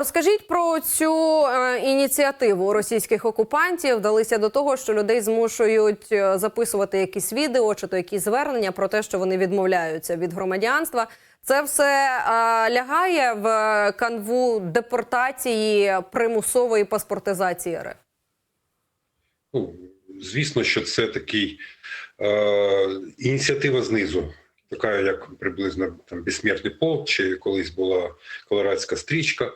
Розкажіть про цю е, ініціативу російських окупантів. Вдалися до того, що людей змушують е, записувати якісь відео чи то якісь звернення про те, що вони відмовляються від громадянства. Це все е, лягає в канву депортації примусової паспортизації РФ. Ну, звісно, що це такий е, ініціатива знизу, така як приблизно там безсмертний полк, чи колись була колорадська стрічка,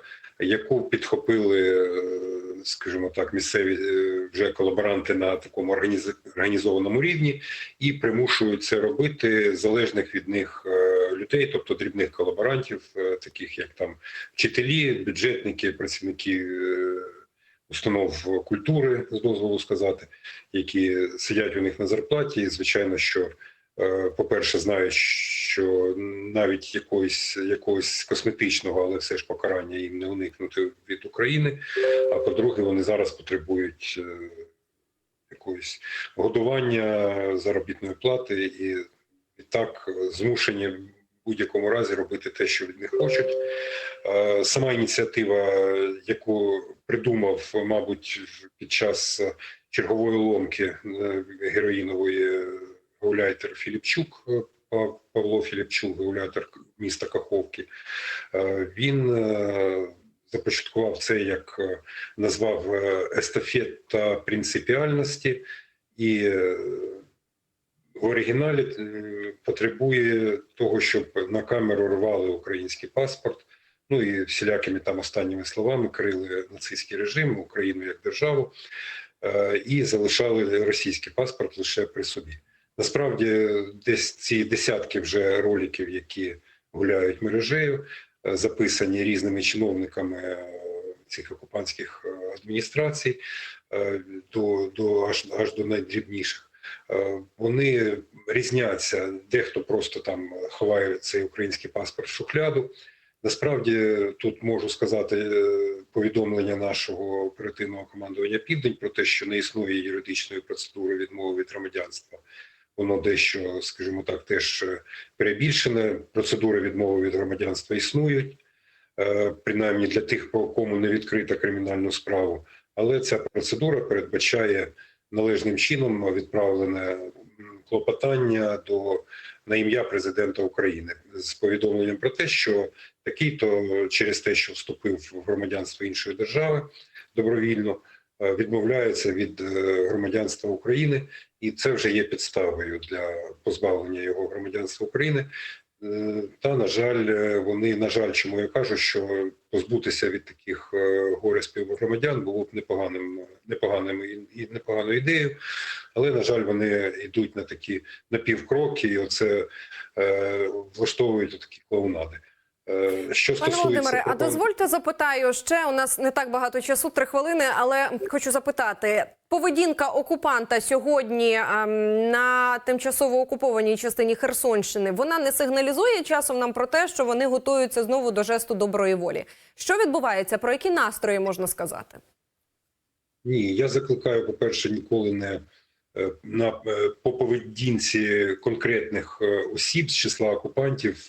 яку підхопили, е, скажімо так, місцеві е, вже колаборанти на такому організ... організованому рівні і примушують це робити залежних від них е, людей, тобто дрібних колаборантів, таких як там вчителі, бюджетники, працівники. Установ культури з дозволу сказати, які сидять у них на зарплаті. І, звичайно, що по-перше, знають, що навіть якогось якогось косметичного, але все ж покарання їм не уникнути від України. А по-друге, вони зараз потребують е, якогось годування, заробітної плати, і, і так змушені в будь-якому разі робити те, що від них хочуть. Е, Сама ініціатива, яку придумав, мабуть, під час чергової ломки е, героїнової гауляйтер Філіпчук, е, Павло Філіпчук, гауляйтер міста Каховки, е, він е, започаткував це, як назвав е, естафета принципіальності, і в оригіналі потребує того, щоб на камеру рвали український паспорт. Ну і всілякими там останніми словами крили нацистський режим, Україну як державу, і залишали російський паспорт лише при собі. Насправді, десь ці десятки вже роликів, які гуляють мережею, е, записані різними чиновниками е, цих окупантських е, адміністрацій, до, до аж, аж до найдрібніших. Вони різняться. Дехто просто там ховає цей український паспорт в шухляду. Насправді тут можу сказати повідомлення нашого оперативного командування Південь про те, що не існує юридичної процедури відмови від громадянства. Воно дещо, скажімо так, теж е, перебільшене. Процедури відмови від громадянства існують, е, принаймні для тих, по кому не відкрита кримінальну справу. Але ця процедура передбачає належним чином відправлене клопотання до на ім'я президента України з повідомленням про те, що такий то через те, що вступив в громадянство іншої держави добровільно, е, відмовляється від е, громадянства України, і це вже є підставою для позбавлення його громадянства України. Е, Та на жаль, вони на жаль, чому я кажу, що позбутися від таких горе співгромадян було б непоганим, непоганим і непоганою ідеєю, але на жаль, вони йдуть на такі напівкроки, і оце е, влаштовують такі клоунади. Е, Що Пане Володимире, а дозвольте запитаю ще. У нас не так багато часу, три хвилини, але хочу запитати: поведінка окупанта сьогодні ем, на тимчасово окупованій частині Херсонщини вона не сигналізує часом нам про те, що вони готуються знову до жесту доброї волі. Що відбувається? Про які настрої можна сказати? Ні, я закликаю, по-перше, ніколи не е, на е, по поведінці конкретних осіб з числа окупантів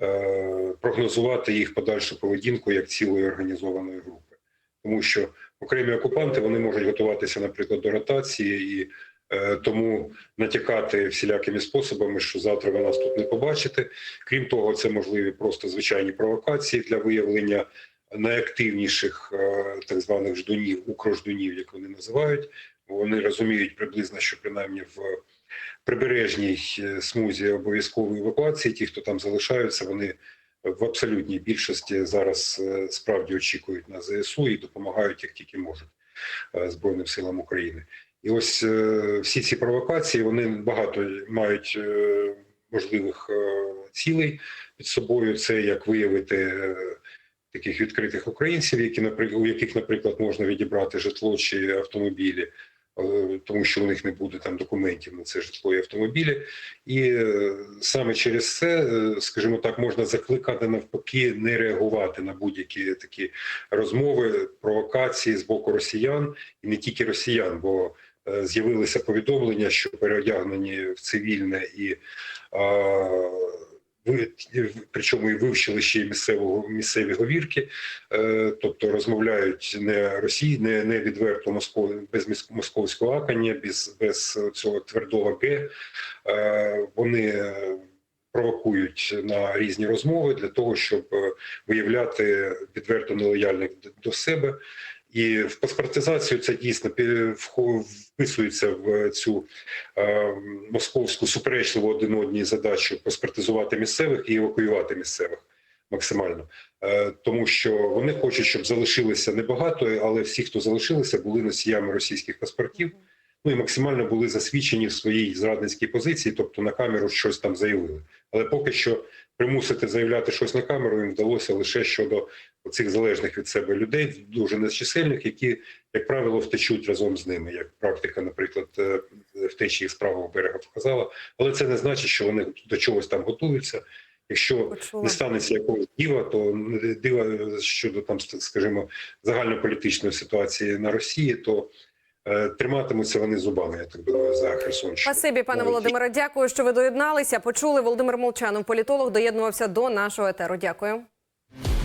е, прогнозувати їх подальшу поведінку як цілої організованої групи, тому що окремі окупанти вони можуть готуватися, наприклад, до ротації і. е, Тому натякати всілякими способами, що завтра ви нас тут не побачите. Крім того, це можливі просто звичайні провокації для виявлення найактивніших е, так званих ждунів, укрождунів, як вони називають. Вони розуміють приблизно, що принаймні в прибережній е, смузі обов'язкової евакуації, ті, хто там залишаються, вони в абсолютній більшості зараз е, справді очікують на ЗСУ і допомагають як тільки можуть е, Збройним силам України. І ось е, всі ці провокації вони багато мають можливих цілей під собою. Це як виявити таких відкритих українців, які у яких, наприклад, можна відібрати житло чи автомобілі, тому що у них не буде там документів на це житло і автомобілі. І е, саме через це, е, скажімо так, можна закликати навпаки не реагувати на будь-які такі розмови, провокації з боку росіян, і не тільки росіян, бо е, з'явилися повідомлення, що переодягнені в цивільне і причому і вивчили ще й місцевого місцеві говірки, е, тобто розмовляють не Росії, не, не відверто Москов, без московського акання, без, без цього твердого г. Е, Вони провокують на різні розмови для того, щоб е, виявляти відверто нелояльних до себе. І в паспортизацію це дійсно вписується в цю е, московську суперечливу один одній задачу паспортизувати місцевих і евакуювати місцевих максимально. Е, тому що вони хочуть, щоб залишилося небагато, але всі, хто залишилися, були носіями російських паспортів. Ну і максимально були засвідчені в своїй зрадницькій позиції, тобто на камеру щось там заявили. Але поки що примусити заявляти щось на камеру їм вдалося лише щодо цих залежних від себе людей, дуже нечисельних, які, як правило, втечуть разом з ними, як практика, наприклад, е, втечі з правого берега показала. Але це не значить, що вони до чогось там готуються. Якщо Почула. не станеться якогось дива, то дива щодо там, скажімо, загальнополітичної ситуації на Росії, то триматимуться вони зубами, я так думаю, за Херсонщину. Спасибі, пане Володимире. Дякую, що ви доєдналися. Почули Володимир Молчанов, політолог, доєднувався до нашого етеру. Дякую.